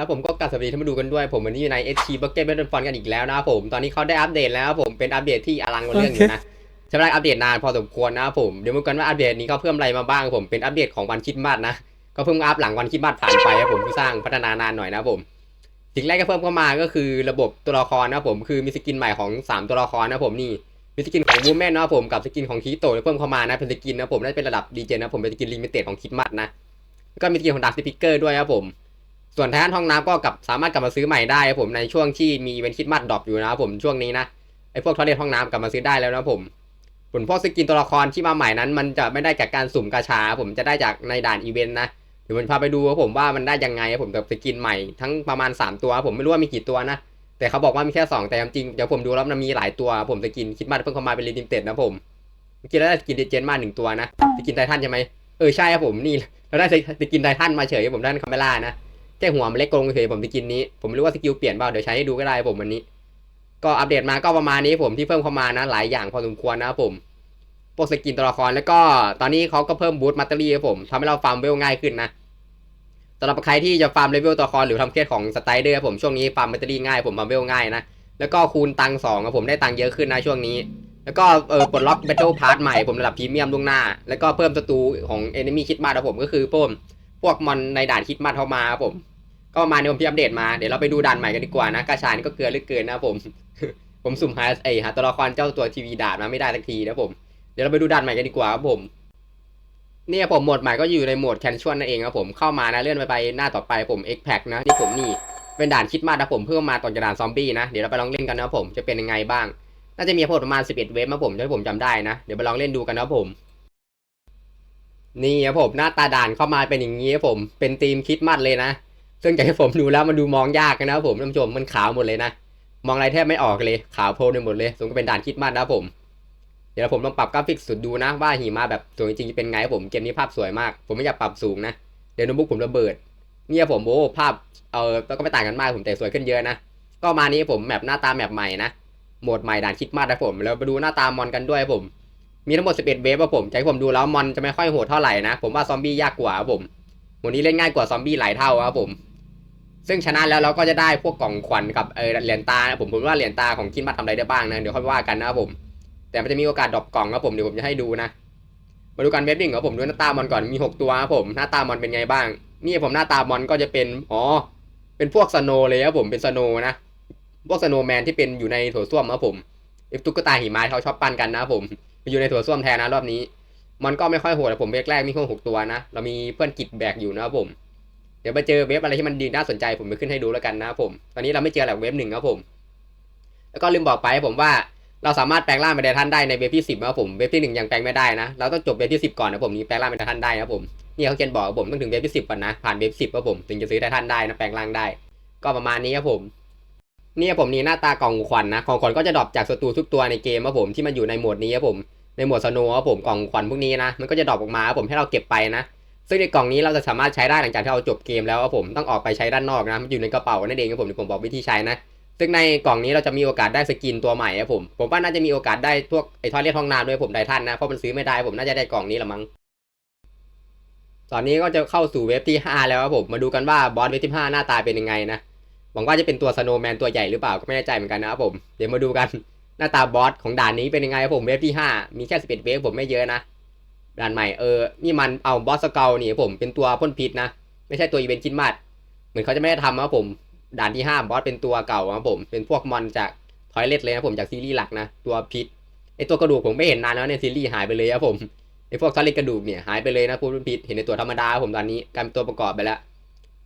แล้วผมก็กลับสวัสดีท่านผู้ดูกันด้วย ผมวันนี้อยู่ใน ST Bucket Battle Fun กันอีกแล้วนะครับผม ตอนนี้เขาได้อัปเดตแล้วครับผมเป็นอัปเดตที่อลังกว่าเรื่องอยู่นะใช้เวลาอัปเดตนานพอสมควรนะครับผม เดี๋ยวมากันว่าอัปเดตนี้เขาเพิ่มอะไรมาบ้างผมเป็นอัปเดตของวันคริดมาสนะ ก็เพิ่งอัปหลังวันคริดมาสผ่านไปครับผมผู้สร้างพัฒนานานหน่อยนะครับผมสิ่งแรกที่เพิ่มเข้ามาก็คือระบบตัวละครนะครับผมคือมีสกินใหม่ของสามตัวละครนะครับผมนี่มีสกินของวูแมนนะครับผมกับสกินของคีโตเพิ่มเข้ามานะเป็นสกินนะผมน่าจะเป็นระดับดีเจนะผมเป็นสกินลิมิเต็ดของคิดมาสนะก็มีสกินของดาร์คสปิเกอร์ด้วยครับผม ส่วนไททันห้องน้ำก็กลับสามารถกลับมาซื้อใหม่ได้ครับผมในช่วงที่มีเวนคิดมาสดรอปอยู่นะครับผมช่วงนี้นะไอพวกทอเรตห้องน้ำกลับมาซื้อได้แล้วนะผมผลพวกสกินตัวละครที่มาใหม่นั้น มันจะไม่ได้จากการสุ่มกาชา ผมจะได้จากในด่านอีเวนต์นะเดี๋ยวผมพาไปดูครับผมว่ามันได้ยังไงครับผมกับสกินใหม่ทั้งประมาณ 3 ตัวครับผมไม่รู้ว่ามีกี่ตัวนะแต่เขาบอกว่ามีแค่ 2 แต่จริงเดี๋ยวผมดูแล้วมันมีหลายตัวผมสกินคิดมาเพิ่งเข้ามาเป็นลิมิเต็ดนะผมเมื่อกี้เราได้สกินเดเจนมาหนึ่งตัวนะสกินไททันใช่ไหมเออใช่ครับผมนี่เราได้สกินไททันมาเฉยผมได้คาเมล่านะ แค่หัวมันเล็กลงเฉยผมสกินนี้ ผมไม่รู้ว่าสกิลเปลี่ยนเปล่าเดี๋ยวใช้ให้ดูก็ได้ผมวันนี้ ก็อัปเดตมาก็ประมาณนี้ผมที่เพิ่มเข้ามานะ หลายอย่างพอสมควรนะผมพวกสกินตัวละครแล้วก็ตอนนี้เขาก็เพิ่มบูทมัตเตอรี่ครับผมทำให้เราฟาร์มเวลง่ายขึ้นนะสำหรับใครที่จะฟาร์มเลเวลตัวละครหรือทำเคสของสไตเดอร์ครับผมช่วงนี้ฟาร์มมัตเตอรี่ง่ายผมฟาร์มเวลง่ายนะแล้วก็คูณตังสองครับผมได้ตังเยอะขึ้นนะช่วงนี้ แล้วก็เออปลดล็อกเบทเทิลพาร์ทใหม่ผมระดับพรีเมียมล่วงหน้า แล้วก็เพิ่มศัตรูของเอนิมี่คิดมาครับผมก็คือพวกพวกมอนในด่านคิดมาเข้ามาครับผม ก็ประมาณนี้ผมที่อัปเดตมา เดี๋ยวเราไปดูด่านใหม่กันดีกว่านะกาชานี่ก็เกลือเหลือเกินนะผม ผมสุ่มหาไอหาตัวละครเจ้าตัวทีวีด่านมาไม่ได้สักทีนะผม เดี๋ยวเราไปดูด่านใหม่กันดีกว่าครับผมเนี่ยผมโหมดใหม่ก็อยู่ในโหมดแคนชวลนั่นเองครับผมเข้ามานะเลื่อนไปไปหน้าต่อไปผม X Pack นะที่ผมนี่เป็นด่านคิดมาสนะผมเพิ่มมาต่อจากด่านซอมบี้นะเดี๋ยวเราไปลองเล่นกันนะผมจะเป็นยังไงบ้าง น่าจะมีทั้งหมดประมาณ 11 เวฟนะผมที่ผมจำได้นะ เดี๋ยวไปลองเล่นดูกันนะผม นี่ครับผมหน้าตาด่านเข้ามาเป็นอย่างนี้ครับผมเป็นธีมคิดมาสเลยนะ ซึ่งจากที่ผมดูแล้วมันดูมองยากนะครับผมท่านผู้ชมมันขาวหมดเลยนะมองอะไรแทบไม่ออกเลยขาวโพลนไปหมดเลยสมก็เป็นด่านคิดมาสนะผม เดี๋ยวผมลองปรับกราฟิกสุดดูนะ ว่าหิมะแบบสวยจริงๆเป็นไงครับผมเกมนี้ภาพสวยมาก ผมไม่อยากปรับสูงนะเดี๋ยวโน้ตบุ๊กผมระเบิดเนี่ยผมโอ้ภาพเออก็ไม่ต่างกันมากผมแต่สวยขึ้นเยอะนะก็มานี้ผมแมปหน้าตาแมปใหม่นะโหมดใหม่ด่านคิดมาสนะผมแล้วไปดูหน้าตามอนกันด้วยครับผม มีทั้งหมด 11 เวฟครับผมใจผมดูแล้วมอนจะไม่ค่อยโหดเท่าไหร่นะผมว่าซอมบี้ยากกว่าครับผมหมดนี้เล่นง่ายกว่าซอมบี้หลายเท่าครับผม ซึ่งชนะแล้วเราก็จะได้พวกกล่องขวัญกับเออเหรียญตาผมผมว่าเหรียญตาของคิดมาทำอะไรได้บ้างนะเดี๋ยวค่อยว่ากันนะครับผม แต่มันจะมีโอกาสดรอปกล่องครับผมเดี๋ยวผมจะให้ดูนะมาดูกันเว็บหนึ่งครับผมดูหน้าตามอนก่อนมี 6 ตัวครับผมหน้าตามอนเป็นไงบ้าง นี่ผมหน้าตามอนก็จะเป็นอ๋อเป็นพวกสโนเลยครับผมเป็นสโนนะพวกสโนแมนที่เป็นอยู่ในโถส้วมครับผมเอฟตุ๊กตาหิมะเขาชอบปั้นกันนะผมอยู่ในโถส้วมแทนนะรอบนี้ มันก็ไม่ค่อยโหดแต่ผมเวฟแรกมีแค่หกตัวนะ เรามีเพื่อนกิจแบกอยู่นะครับผม เดี๋ยวไปเจอเว็บอะไรที่มันดีน่าสนใจผมไปขึ้นให้ดูแล้วกันนะครับผม ตอนนี้เราไม่เจอแหลักเว็บหนึ่งครับผม แล้วก็ลืมบอกไปผมว่าเราสามารถแปลงร่างเป็นไททันได้ในเว็บที่สิบนะครับผม เว็บที่หนึ่งยังแปลงไม่ได้นะ เราต้องจบเว็บที่สิบก่อนนะผมนี่แปลงร่างเป็นไททันได้นะครับผมนี่เขาเขียนบอกผมต้องถึงเว็บที่สิบก่อนนะ ผ่านเว็บสิบครับผมถึงจะซื้อไททันได้นะแปลงร่างได้ ก็ประมาณนี้ครับผมนี่ผมนี่หน้าตากล่องขวัญนะของขวัญก็จะดรอปจากศัตรูทุกตัวในเกมครับผมที่มันอยู่ในโหมดนี้ครับผมในโหมดสโนว์ครับผมกล่องขวัญพวกนี้นะมันก็จะดรอปออกมาครับผมให้เราเก็บไปนะ ซึ่งในกล่องนี้เราจะสามารถใช้ได้หลังจากที่เราจบเกมแล้วครับผมต้องออกไปใช้ด้านนอกนะมันอยู่ในกระเป๋านั่นเองครับผมเดี๋ยวผมบอกวิธีใช้นะซึ่งในกล่องนี้เราจะมีโอกาสได้สกินตัวใหม่ครับผม ผมว่าน่าจะมีโอกาสได้พวกไอ้ทอดเลียห้องน้ำด้วยผมไดทันนะ เพราะมันซื้อไม่ได้ผมน่าจะได้กล่องนี้ละมั้ง ตอนนี้ก็จะเข้าสู่เว็บที่ 5 แล้วครับผม มาดูกันว่าบอสเว็บที่ 5 หน้าตาเป็นยังไงนะ หวังว่าจะเป็นตัวสโนว์แมนตัวใหญ่หรือเปล่าก็ไม่แน่ใจเหมือนกันนะครับผม เดี๋ยวมาดูกันหน้าตาบอสของด่านนี้เป็นยังไงครับผมเว็บที่ 5 มีแค่11เว็บผมไม่เยอะนะ ด่านใหม่เออ นี่มันเอาบอสสเกลนี่ผมเป็นตัวพ่นพิษนะ ไม่ใช่ตัวอีเวนต์คิดมาดเหมือนเขาจะไม่ได้ทำนะครับผม ด่านที่ห้าบอสเป็นตัวเก่าครับผม เป็นพวกมอนจากทอยเลตเลยนะผมจากซีรีส์หลักนะ ตัวพิษไอตัวกระดูกผมไม่เห็นนานแล้วในซีรีส์หายไปเลยครับผมไอพวกทอยเลตกระดูกเนี่ยหายไปเลยนะพวกพิษเห็นในตัวธรรมดาผมตอนนี้กลายเป็นตัวประกอบไปแล้ว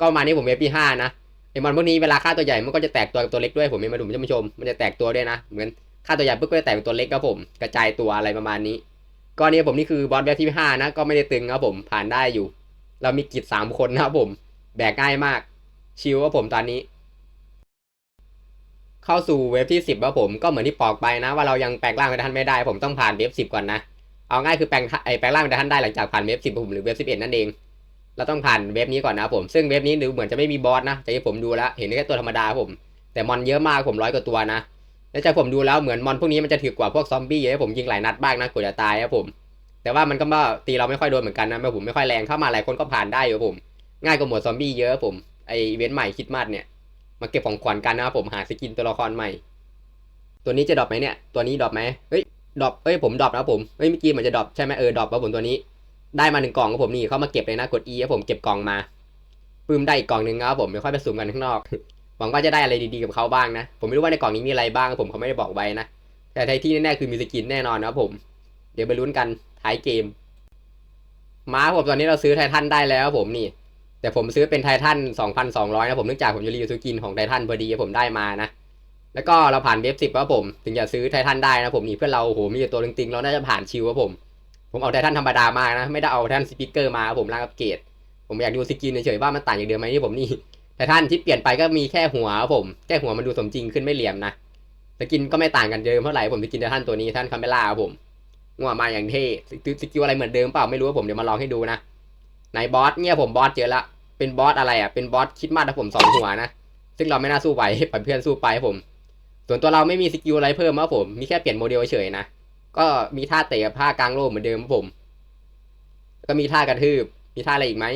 ก็มานี่ผมเวฟที่ห้านะไอมอนพวกนี้เวลาฆ่าตัวใหญ่มันก็จะแตกตัวกับตัวเล็กด้วยผมไม่มาดูท่านผู้ชมมันจะแตกตัวด้วยนะ เหมือนฆ่าตัวใหญ่ปุ๊บก็จะแตกเป็นตัวเล็กครับผม กระจายตัวอะไรประมาณนี้ ก็เนี่ยผมนี่คือบอสเวฟที่ห้านะ ก็ไม่ได้ตึงครับผมผ่านได้อยู่ เรามีกิจสามคนนะครับผม แบกง่ายมาก ชิลครับผมตอนนี้ เข้าสู่เว็บที่สิบครับผมก็เหมือนที่บอกไปนะ ว่าเรายังแปลงร่างเป็นท่านไม่ได้ ผมต้องผ่านเว็บสิบก่อนนะเอาง่ายคือแปลงไอแปลงร่างเป็นท่านได้หลังจากผ่านเว็บสิบผมหรือเว็บสิบเอ็ดนั่นเองเราต้องผ่านเว็บนี้ก่อนนะผม ซึ่งเว็บนี้ดูเหมือนจะไม่มีบอสนะจากที่ผมดูแล้ว เห็นแค่ตัวธรรมดาผม แต่มอนเยอะมากผมร้อยกว่าตัวนะ แล้วจากผมดูแล้วเหมือนมอนพวกนี้มันจะถือกว่าพวกซอมบี้เยอะผมยิงหลายนัดบ้างนะกว่าจะตายครับผม แต่ว่ามันก็มาตีเราไม่ค่อยโดนเหมือนกันนะแม่ผมไม่ค่อยแรงเข้ามาหลายคนก็ผ่านได้อยู่ครับผม ง่ายกว่าหมวดซอมบี้เยอะครับผมไอเวนใหม่คริดมาสเนี่ยมาเก็บของขวัญกันนะครับผมหาสกินตัวละครใหม่ ตัวนี้จะดรอปไหมเนี่ย ตัวนี้ดรอปไหมเฮ้ยดรอปเอ้ยผมดรอปนะครับผมเฮ้ยเมื่อกี้เหมือนจะดรอปใช่ไหมเออดรอปครับผมตัวนี้ ได้มาหนึ่งกล่องครับผมนี่เข้ามาเก็บเลยนะกด E ครับผมเก็บกล่องมาปื้มได้อีกกล่องหนึ่งครับผมเดี๋ยวค่อยไปสุ่มกันข้างนอก หวังว่าจะได้อะไรดีๆกับเขาบ้างนะ ผมไม่รู้ว่าในกล่องนี้มีอะไรบ้างผมเขาไม่ได้บอกไว้นะ แต่ในที่แน่ๆคือมีสกินแน่นอนนะผม เดี๋ยวไปลุ้นกันท้ายเกม ม้าผมตอนนี้เราซื้อไททันได้แล้วผมนี่ แต่ผมซื้อเป็นไททัน2,200นะผมเนื่องจากผมจะรีวิวสกินของไททันพอดีผมได้มานะ แล้วก็เราผ่านเว็บสิบครับผม ถึงจะซื้อไททันได้นะผมนี่เพื่อนเราโอ้โหมีแต่ตัวตึงๆเราน่าจะผ่านชิวครับผม ผมเอาไททันธรรมดามากนะ ไม่ได้เอาไททันสปิเกอร์มาผมร่างอัปเกรดผมอยากดูสกินเฉยๆว่ามันต่างจากเดิมไหมที่ผมนี่ ไททันที่เปลี่ยนไปก็มีแค่หัวครับผม แค่หัวมันดูสมจริงขึ้นไม่เหลี่ยมนะสกินก็ไม่ต่างกันเดิมเท่าไหร่ผมสกินไททันตัวนี้ททันคาเมล่าครับผมงัวมาอย่างเท่สกิลอะไรเหมือนเดิมเปล่าไม่รู้ผมเดี๋ยวมาลองให้ดูนะไหนบอสเนี่ยผมบอสเจอละเป็นบอสอะไรอะเป็นบอสคิดมากนะผมสองหัวนะซึ่งเราไม่น่าสู้ไหวปเพื่อนสู้ไปผม ส่วนตัวเราไม่มีสกิลอะไรเพิ่มครับผมมีแค่เปลี่ยนโมเดลเฉยนะก็มีท่าเตะกับท่ากลางโลกเหมือนเดิมครับผมแล้วก็มีท่ากระทืบมีท่าอะไรอีกไหม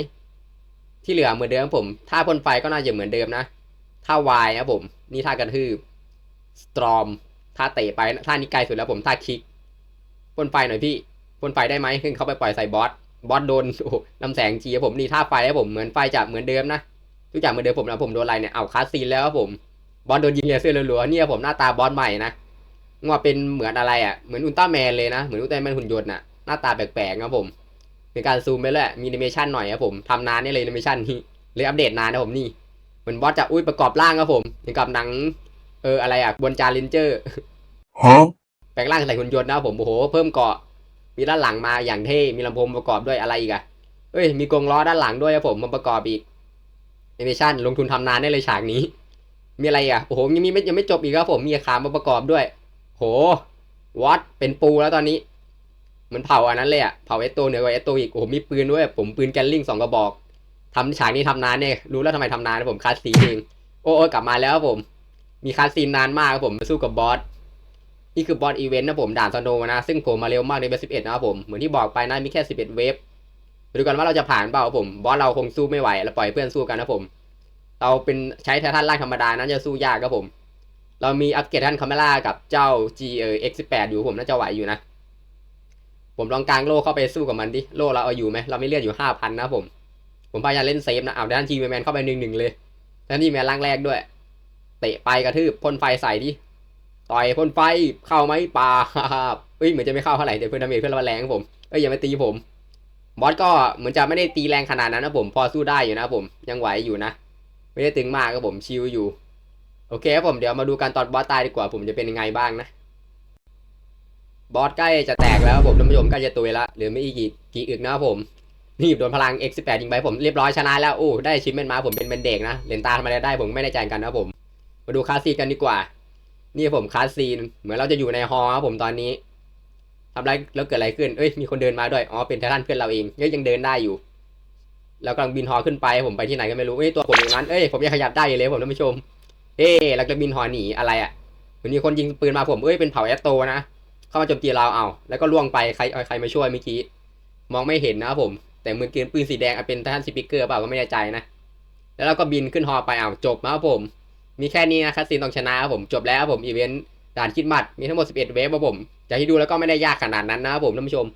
ที่เหลือเหมือนเดิมผมท่าพ่นไฟก็น่าจะเหมือนเดิมนะท่าวายครับผมนี่ท่ากระทืบสตรอมท่าเตะไปท่านี้ไกลสุดแล้วผมท่าคิกพ่นไฟหน่อยพี่พ่นไฟได้ไหมขึ้นเขาไปปล่อยใส่บอสบอสโดนโอ้ลำแสงจีผมนี่ท่าไฟครับผมเหมือนไฟจะเหมือนเดิมนะทุกอย่างเหมือนเดิมผมนะผมโดนอะไรเนี่ยเอาคาสซีนแล้วครับผมบอสโดนยิงเลเซอร์รัวๆเนี่ยผมหน้าตาบอสใหม่นะว่าเป็นเหมือนอะไรอะเหมือนอุลตร้าแมนเลยนะเหมือนอุลตร้าแมนหุ่นยนต์น่ะหน้าตาแปลกๆครับผม เป็นการซูมไปเลยมีแอนิเมชันหน่อยครับผมทำนานนี่เลยแอนิเมชันนี้เลยอัปเดตนานนะผมนี่เหมือนบอสจะอุ้ยประกอบร่างครับผมอย่างกับหนัง เอออะไรอะบนจารินเจอร์ Huh? แปลงร่างใส่หุ่นยนต์นะครับผมโอ้โหเพิ่มเกาะมีด้านหลังมาอย่างเท่มีลำโพงประกอบด้วยอะไรอีกอะเอ้ยมีกรงล้อด้านหลังด้วยครับผมมาประกอบอีกแอนิเมชั่นลงทุนทำนานได้เลยฉากนี้ มีอะไรอะโอ้โหยังมีไม่ยังไม่จบอีกครับผมมีขามาประกอบด้วยโหวัดเป็นปูแล้วตอนนี้เห มือนเผาอันนั้นเลยอะเผาเอสโตเหนือกว่าเอสโตอีกโอ้โหมีปืนด้วย ผมปืนแกลลิงสองกระบอกทำฉากนี้ทำนานเนี่ย รู้แล้วทำไมทำนานนะผมคาสซีนเองโอ้โอกลับมาแล้วครับผม มีคาสซีนนานมากครับผมมาสู้กับบอสนี่คือบอสอีเวนต์นะผมด่านสโนว์นะ ซึ่งผมมาเร็วมากในเวฟสิบเอ็ดนะครับผม เหมือนที่บอกไปนะมีแค่สิบเอ็ดเวฟดูกันว่าเราจะผ่านเปล่าครับผม บอสเราคงสู้ไม่ไหวแล้วปล่อยเพื่อนสู้กันนะผม เราเป็นใช้ไททันล่างธรรมดานั้นจะสู้ยากครับผม เรามีอัปเกรดททันคาเมล่ากับเจ้า G เอ X18 อยู่ผมน่าจะไหวอยู่นะ ผมลองกลางโล่เข้าไปสู้กับมันดิ โล่เราเอาอยู่ไหมเราไม่เลือดอยู่ห้าพันนะผม ผมพยายามเล่นเซฟนะเอาด้านทีแมนเข้าไปหนึ่งหนึ่งเลยด้านทีแมนล่างแรกด้วย เตะไปกระทืบพ่นไฟใส่ดิ ต่อยพ่นไฟเข้าไหมปาบเอ้ยเหมือนจะไม่เข้าเท่าไหร่แต่เพื่อนดาเมจเพื่อนเราแรงผม เอ้ยอย่ามาตีผม บอสก็เหมือนจะไม่ได้ตีแรงขนาดนั้นนะผม พอสู้ได้อยู่นะผม ยังไหวอยู่นะ ไม่ได้ตึงมากครับผมชิลอยู่ โอเคครับผมเดี๋ยวมาดูกันตอนบอสตายดีกว่าผมจะเป็นยังไงบ้างนะ บอสใกล้จะแตกแล้วผมท่านผู้ชมใกล้จะตุยละเหลือไม่อีกกี่กี่อึกนะครับผมนี่โดนพลัง X18 ยิงไปผมเรียบร้อยชนะแล้วโอ้ได้ชิมเมนมาผมเป็นเป็นเด็กนะเหรียญตาทำอะไรได้ผมไม่ได้ใจกันนะผม มาดูคลาสซีกันดีกว่า นี่ผมคลาสซีนเหมือนเราจะอยู่ในฮอลครับผมตอนนี้ทำอะไรแล้วเกิดอะไรขึ้นเอ้ยมีคนเดินมาด้วยอ๋อเป็นไททันเพื่อนเราเองเอ้ยยังเดินได้อยู่แล้วกำลังบินฮอขึ้นไปผมไปที่ไหนก็ไม่รู้เอ้ยตัวผมอย่างนั้นเอ้ยผมยังขยับได้อยู่เลยผมท่านผู้ชม เอ้ยแล้วก็บินฮอหนีอะไรอะนมีคนยิงปืนมาผมเอ้ยเป็นเผาแอตโตนะ เข้ามาโจมตีเราเอาแล้วก็ล่วงไปใครเอาใครมาช่วยเมื่อกี้มองไม่เห็นนะครับผม แต่เหมือนเกมปืนสีแดงอะเป็นททันสปิเกอร์เปล่าก็ไม่แน่ใจนะแล้วเราก็บินขึ้นฮอไปเอาจบนะครับผม มีแค่นี้นะคัสซีนต้องชนะครับผมจบแล้วครับผมอีเวนต์ด่านคิดมัดมีทั้งหมด 11 เวฟครับผมจะให้ดูแล้วก็ไม่ได้ยากขนาดนั้นนะครับผมท่านผู้ชม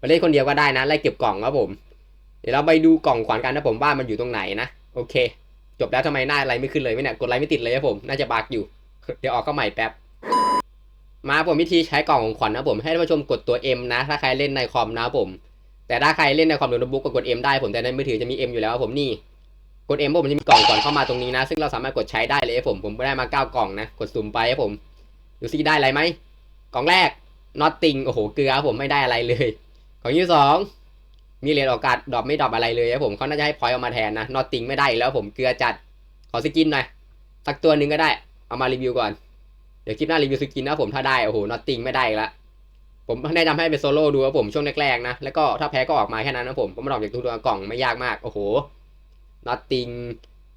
มาเล่นคนเดียวก็ได้นะไล่เก็บกล่องครับผม เดี๋ยวเราไปดูกล่องขวัญกันนะผมว่ามันอยู่ตรงไหนนะโอเค จบแล้วทำไมหน้าอะไรไม่ขึ้นเลยไม่เนี่ยกดไลค์ไม่ติดเลยครับผมน่าจะบักอยู่ เดี๋ยวออกก็ใหม่แป๊บ มาผมวิธีใช้กล่องของขวัญนะผมให้ท่านผู้ชมกดตัว M นะ ถ้าใครเล่นในคอมนะผม แต่ถ้าใครเล่นในคอมหรือโน้ตบุ๊กก็กด M ได้ผมแต่ในมือถือจะมี M อยู่แล้วผมนี่กด M ผมจะมีกล่องก่อนเข้ามาตรงนี้นะ ซึ่งเราสามารถกดใช้ได้เลยผมผมได้มา9กล่องนะ กดสุ่มไปครับผมดูซิได้อะไรไหมกล่องแรก nothing โอ้โหเกลือผมไม่ได้อะไรเลยกล่องที่สองมีเหรียญโอกาสดรอปไม่ดรอปอะไรเลยครับผมเขาน่าจะให้พอยต์ออกมาแทนนะ nothing ไม่ได้แล้วผมเกลือจัดขอสกินหน่อยสักตัวหนึ่งก็ได้เอามารีวิวก่อน เดี๋ยวคลิปหน้ารีวิวสกินนะผมถ้าได้โอ้โห nothing ไม่ได้อีกละผมแนะนำให้เป็นโซโล่ดูครับผมช่วงแรกๆนะแล้วก็ถ้าแพ้ก็ออกมาแค่นั้นนะผมผมไม่ออกจากตัวกล่องไม่ยากมากโอ้โห nothing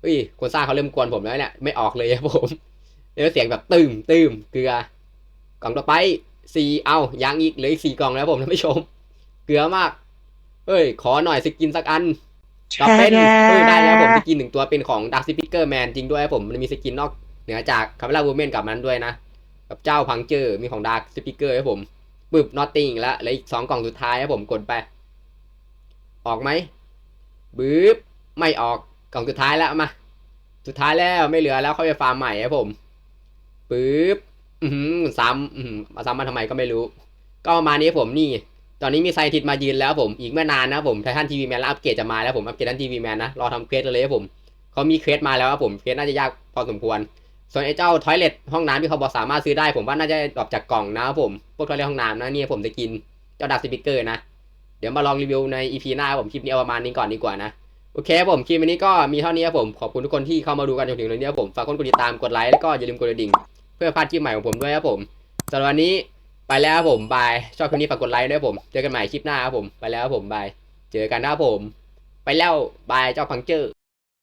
เฮ้ยคนสร้างเขาเริ่มกวนผมแล้วเนี่ยไม่ออกเลยครับผมเดี๋ยวเสียงแบบตึมตึมเกลือกล่องต่อไปสี่เอายังอีกเหลืออีกสี่กล่องแล้วผมท่านผู้ชม เกลือมากเฮ้ย ขอหน่อยสกินสักอันเราเป็นเออได้แล้วผมสกินหนึ่งตัวเป็นของดักซิปิเกอร์แมนจริงด้วยครับผมมันมีสกินนอก เหนือจากคาเมล่าวูแมนกับมันด้วยนะ กับเจ้าพังเจอร์มีของดักซิปิเกอร์ครับผมปึ๊บนอตติ้งแล้วแล้วอีกสองกล่องสุดท้ายครับผมกดไป ออกไหมบึ๊บไม่ออกกล่องสุดท้ายแล้วมาสุดท้ายแล้วไม่เหลือแล้วค่อยไปฟาร์มใหม่ครับผมปึ๊บอือหือซ้ำอือหือมาซ้ำมาทำไมก็ไม่รู้ ก็ประมาณนี้ผมนี่ ตอนนี้มีไซทิดมายืนแล้วผมอีกไม่นานนะผมไททันทีวีแมนแล้วอัปเกรดจะมาแล้วผมอัปเกรดทันทีวีแมนนะรอทำเควสเลยครับผมเขามีเควสมาแล้วครับผมเควสน่าจะยากพอสมควร ส่วนไอ้เจ้าทอยเลทห้องน้ำที่เขาบอกสามารถซื้อได้ผมว่าน่าจะดรอปจากกล่องนะผมพวกทอยเลทห้องน้ำนะนี่ผมจะกินเจ้าดักสปิเกอร์นะ เดี๋ยวมาลองรีวิวใน EP หน้าผมคลิปนี้เอาประมาณนี้ก่อนดีกว่านะโอเคผมคลิปวันนี้ก็มีเท่านี้ครับผมขอบคุณทุกคนที่เข้ามาดูกันจนถึงตรงนี้ครับผมฝากกดติดตามกดไลค์แล้วก็อย่าลืมกดกระดิ่ง เพื่อพลาดคลิปใหม่ของผมด้วยครับผมสำหรับวันนี้ไปแล้วครับผมบายชอบคลิปนี้ฝากกดไลค์ด้วยผมเจอกันใหม่คลิปหน้าครับผมไปแล้วครับผมบายเจอกันนะครับผม ไปแล้วบายเจ้าพังเจอร์